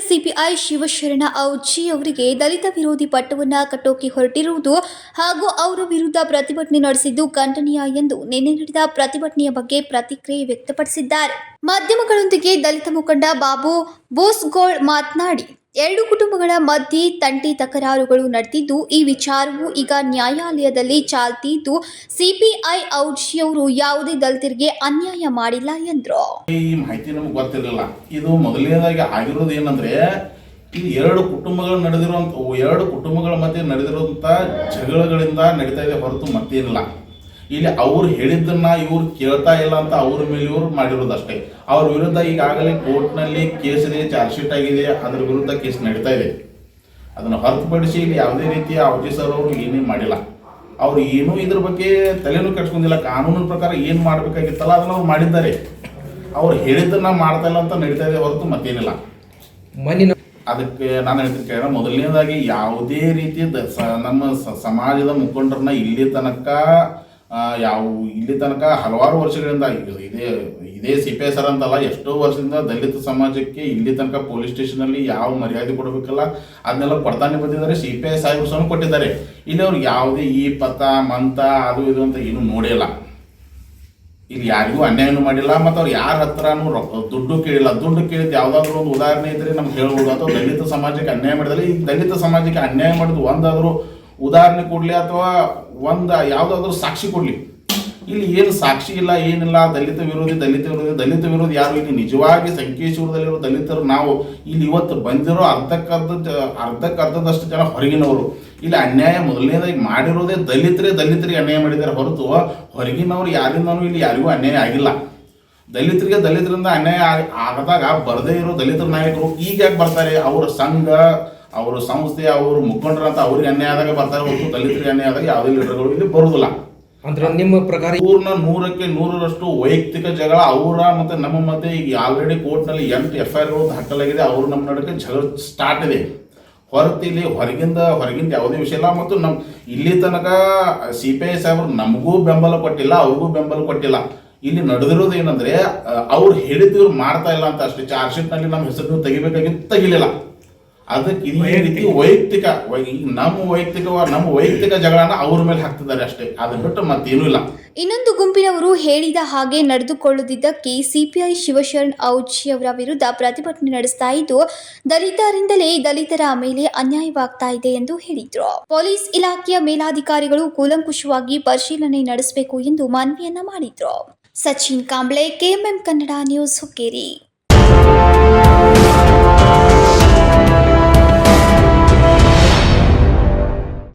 CPI Shivasharana ಔಜಿ ಅವರಿಗೆ ದಲಿತ ವಿರೋಧಿ ಪಟ್ಟವನ್ನು ಕಟ್ಟೋಕೆ ಹೊರಟಿರುವುದು ಹಾಗೂ ಅವರ ವಿರುದ್ಧ ಪ್ರತಿಭಟನೆ ನಡೆಸಿದ್ದು ಖಂಡನೀಯ ಎಂದು ನಿನ್ನೆ ನಡೆದ ಪ್ರತಿಭಟನೆಯ ಬಗ್ಗೆ ಪ್ರತಿಕ್ರಿಯೆ ವ್ಯಕ್ತಪಡಿಸಿದ್ದಾರೆ. ಮಾಧ್ಯಮಗಳೊಂದಿಗೆ ದಲಿತ ಮುಖಂಡ ಬಾಬು ಬೋಸ್ಗೋಳ್ ಮಾತನಾಡಿ, ಎರಡು ಕುಟುಂಬಗಳ ಮಧ್ಯೆ ತಂಟಿ ತಕರಾರುಗಳು ನಡೆದಿದ್ದು, ಈ ವಿಚಾರವು ಈಗ ನ್ಯಾಯಾಲಯದಲ್ಲಿ ಚಾಲ್ತಿದ್ದು, ಸಿಪಿಐ ಔಷಿಯವರು ಯಾವುದೇ ದಲಿತರಿಗೆ ಅನ್ಯಾಯ ಮಾಡಿಲ್ಲ ಎಂದರು. ಈ ಮಾಹಿತಿ ನಮಗೆ ಗೊತ್ತಿರಲಿಲ್ಲ. ಇದು ಮೊದಲನೇದಾಗಿ ಆಗಿರೋದು ಏನಂದ್ರೆ, ಈ ಎರಡು ಕುಟುಂಬಗಳು ನಡೆದಿರುವಂತ, ಎರಡು ಕುಟುಂಬಗಳ ಮಧ್ಯೆ ನಡೆದಿರುವಂತ ಜಗಳಗಳಿಂದ ನಡೀತಾ ಇದೆ ಹೊರತು ಮತ್ತೇನಿಲ್ಲ. ಇಲ್ಲಿ ಅವ್ರು ಹೇಳಿದ್ದನ್ನ ಇವ್ರು ಕೇಳ್ತಾ ಇಲ್ಲ ಅಂತ ಅವ್ರ ಮೇಲೆ ಇವ್ರು ಮಾಡಿರೋದಷ್ಟೇ ಅವ್ರ ವಿರುದ್ಧ ಈಗಾಗಲೇ ಕೋರ್ಟ್ನಲ್ಲಿ ಕೇಸ್ ಇದೆ ಚಾರ್ಜ್ ಶೀಟ್ ಆಗಿದೆ ಅದ್ರ ವಿರುದ್ಧ ಕೇಸ್ ನಡೀತಾ ಇದೆ. ಅದನ್ನು ಹೊರತುಪಡಿಸಿ ಇಲ್ಲಿ ಯಾವುದೇ ರೀತಿಯ ಆಫೀಸರ್ ಅವರು ಏನೇ ಮಾಡಿಲ್ಲ. ಅವ್ರು ಏನೂ ಇದ್ರ ಬಗ್ಗೆ ತಲೆನೂ ಕೆಡ್ಸ್ಕೊಂಡಿಲ್ಲ. ಕಾನೂನಿನ ಪ್ರಕಾರ ಏನು ಮಾಡಬೇಕಾಗಿತ್ತಲ್ಲ ಅದನ್ನ ಅವ್ರು ಮಾಡಿದ್ದಾರೆ. ಅವ್ರು ಹೇಳಿದ್ದನ್ನ ಮಾಡ್ತಾ ಇಲ್ಲ ಅಂತ ನಡೀತಾ ಇದೆ ಹೊರತು ಮತ್ತೇನಿಲ್ಲ. ಮಣ್ಣಿನ ಅದಕ್ಕೆ ನಾನು ಹೇಳ್ತೀನಿ ಕೇಳ ಮೊದಲನೇದಾಗಿ ಯಾವುದೇ ರೀತಿಯ ನಮ್ಮ ಸಮಾಜದ ಮುಖಂಡರನ್ನ ಇಲ್ಲಿ ತನಕ ಯಾವ ಇಲ್ಲಿ ತನಕ ಹಲವಾರು ವರ್ಷಗಳಿಂದ ಇದು ಇದೇ ಸಿ ಪಿ ಅಂತಲ್ಲ, ಎಷ್ಟೋ ವರ್ಷದಿಂದ ದಲಿತ ಸಮಾಜಕ್ಕೆ ಇಲ್ಲಿ ತನಕ ಪೊಲೀಸ್ ಸ್ಟೇಷನಲ್ಲಿ ಯಾವ ಮರ್ಯಾದೆ ಕೊಡಬೇಕಲ್ಲ, ಅದನ್ನೆಲ್ಲ ಕೊಡ್ತಾನೆ ಬಂದಿದ್ದಾರೆ ಸಿ ಪಿ ಐ ಸಹ ಕೊಟ್ಟಿದ್ದಾರೆ. ಇಲ್ಲಿ ಅವ್ರು ಯಾವುದೇ ಈ ಪತ ಮಂತ ಅದು ಇದು ಅಂತ ಏನೂ ನೋಡಿಲ್ಲ. ಇಲ್ಲಿ ಯಾರಿಗೂ ಅನ್ಯಾಯನೂ ಮಾಡಿಲ್ಲ, ಮತ್ತು ಅವ್ರು ಯಾರ ಹತ್ರನೂ ದುಡ್ಡು ಕೇಳಿಲ್ಲ. ದುಡ್ಡು ಕೇಳಿದ ಯಾವುದಾದ್ರೂ ಒಂದು ಉದಾಹರಣೆ ಇದ್ರೆ ನಮ್ಗೆ ಹೇಳ್ಬೋದು, ಅಥವಾ ದಲಿತ ಸಮಾಜಕ್ಕೆ ಅನ್ಯಾಯ ಮಾಡಿದ್ರೆ ಈ ದಲಿತ ಸಮಾಜಕ್ಕೆ ಅನ್ಯಾಯ ಮಾಡಿದ್ದು ಒಂದಾದರೂ ಉದಾಹರಣೆ ಕೊಡಲಿ ಅಥವಾ ಒಂದು ಯಾವುದಾದ್ರೂ ಸಾಕ್ಷಿ ಕೊಡಲಿ. ಇಲ್ಲಿ ಏನು ಸಾಕ್ಷಿ ಇಲ್ಲ, ಏನಿಲ್ಲ, ದಲಿತ ವಿರೋಧಿ ದಲಿತ ವಿರೋಧಿ ದಲಿತ ವಿರೋಧಿ ಯಾರು ಇಲ್ಲಿ ನಿಜವಾಗಿ ಸಂಕೇಶ್ವರದಲ್ಲಿರೋ ದಲಿತರು ನಾವು ಇಲ್ಲಿ ಇವತ್ತು ಬಂದಿರೋ ಅರ್ಧಕ್ಕರ್ಧ ಅರ್ಧಕ್ಕರ್ಧದಷ್ಟು ಜನ ಹೊರಗಿನವರು. ಇಲ್ಲಿ ಅನ್ಯಾಯ ಮೊದಲನೇದಾಗಿ ಮಾಡಿರೋದೇ ದಲಿತರೇ ದಲಿತರಿಗೆ ಅನ್ಯಾಯ ಮಾಡಿದ್ದಾರೆ ಹೊರತು ಹೊರಗಿನವರು ಯಾರಿಂದನೂ ಇಲ್ಲಿ ಯಾರಿಗೂ ಅನ್ಯಾಯ ಆಗಿಲ್ಲ. ದಲಿತರಿಗೆ ದಲಿತರಿಂದ ಅನ್ಯಾಯ ಆಗ್- ಆಗದಾಗ ಬರದೇ ಇರೋ ದಲಿತರ ನಾಯಕರು ಈಗ ಯಾಕೆ ಬರ್ತಾರೆ? ಅವರ ಸಂಘ ಅವರ ಸಂಸ್ಥೆ ಅವರು ಮುಖಂಡರಂತ ಅವ್ರಿಗೆ ಅನ್ಯಾಯ ಆದಾಗ ಬರ್ತಾರೆ ಹೊರತು ದಲಿತರಿಗೆ ಅನ್ಯಾಯ ಆದಾಗ ಯಾವುದೇ ಲೀಡರ್ಗಳು ಇಲ್ಲಿ ಬರುವುದಿಲ್ಲ. ಅಂದ್ರೆ ನಿಮ್ಮ ಪ್ರಕಾರ ಪೂರ್ಣ ನೂರಕ್ಕೆ ನೂರರಷ್ಟು ವೈಯಕ್ತಿಕ ಜಗಳ ಅವರ ಮತ್ತೆ ನಮ್ಮ ಮಧ್ಯೆ ಈಗ ಆಲ್ರೆಡಿ ಕೋರ್ಟ್ನಲ್ಲಿ ಎಂಟು ಎಫ್ ಐ ಆರ್ ಹಾಕಲಾಗಿದೆ ಅವರು ನಮ್ಮ ನಡುವೆ ಜಗಳ ಸ್ಟಾರ್ಟ್ ಇದೆ. ಹೊರತು ಇಲ್ಲಿ ಹೊರಗಿಂದ ಹೊರಗಿಂದ ಯಾವುದೇ ವಿಷಯ ಇಲ್ಲ. ಮತ್ತು ನಮ್ ಇಲ್ಲಿ ತನಕ ಸಿ ಪಿ ಐ ಸಾಹೇಬರು ನಮಗೂ ಬೆಂಬಲ ಕೊಟ್ಟಿಲ್ಲ ಅವ್ರಿಗೂ ಬೆಂಬಲ ಕೊಟ್ಟಿಲ್ಲ. ಇಲ್ಲಿ ನಡೆದಿರೋದು ಏನಂದ್ರೆ ಅವ್ರು ಹೇಳಿದ್ರು ಮಾಡ್ತಾ ಇಲ್ಲ ಅಂತ ಅಷ್ಟೇ. ಚಾರ್ಜ್ ಶೀಟ್ನಲ್ಲಿ ನಮ್ಮ ಹೆಸರು ತೆಗಿಬೇಕಾಗಿತ್ತು ತೆಗಿಲಿಲ್ಲ. ಅದಕ್ಕೆ ಈ ರೀತಿ ವೈಯಕ್ತಿಕ ನಮ್ಮ ವೈಯಕ್ತಿಕ ನಮ್ಮ ವೈಯಕ್ತಿಕ ಜಗಳನ ಅವ್ರ ಮೇಲೆ ಹಾಕ್ತಿದ್ದಾರೆ ಅಷ್ಟೇ. ಅದನ್ನ ಬಿಟ್ಟು ಮತ್ತೇನೂ ಇಲ್ಲ. ಇನ್ನೊಂದು ಗುಂಪಿನವರು ಹೇಳಿದ ಹಾಗೆ ನಡೆದುಕೊಳ್ಳುತ್ತಿದ್ದಕ್ಕೆ ಸಿಪಿಐ ಶಿವಶರಣ್ ಔಜಿ ಅವರ ವಿರುದ್ಧ ಪ್ರತಿಭಟನೆ ನಡೆಸ್ತಾ ಇದ್ದು ದಲಿತರಿಂದಲೇ ದಲಿತರ ಮೇಲೆ ಅನ್ಯಾಯವಾಗ್ತಾ ಇದೆ ಎಂದು ಹೇಳಿದ್ರು. ಪೊಲೀಸ್ ಇಲಾಖೆಯ ಮೇಲಾಧಿಕಾರಿಗಳು ಕೂಲಂಕುಷವಾಗಿ ಪರಿಶೀಲನೆ ನಡೆಸಬೇಕು ಎಂದು ಮನವಿಯನ್ನ ಮಾಡಿದ್ರು. Sachin Kamble KMM Kannada news Hukkeri.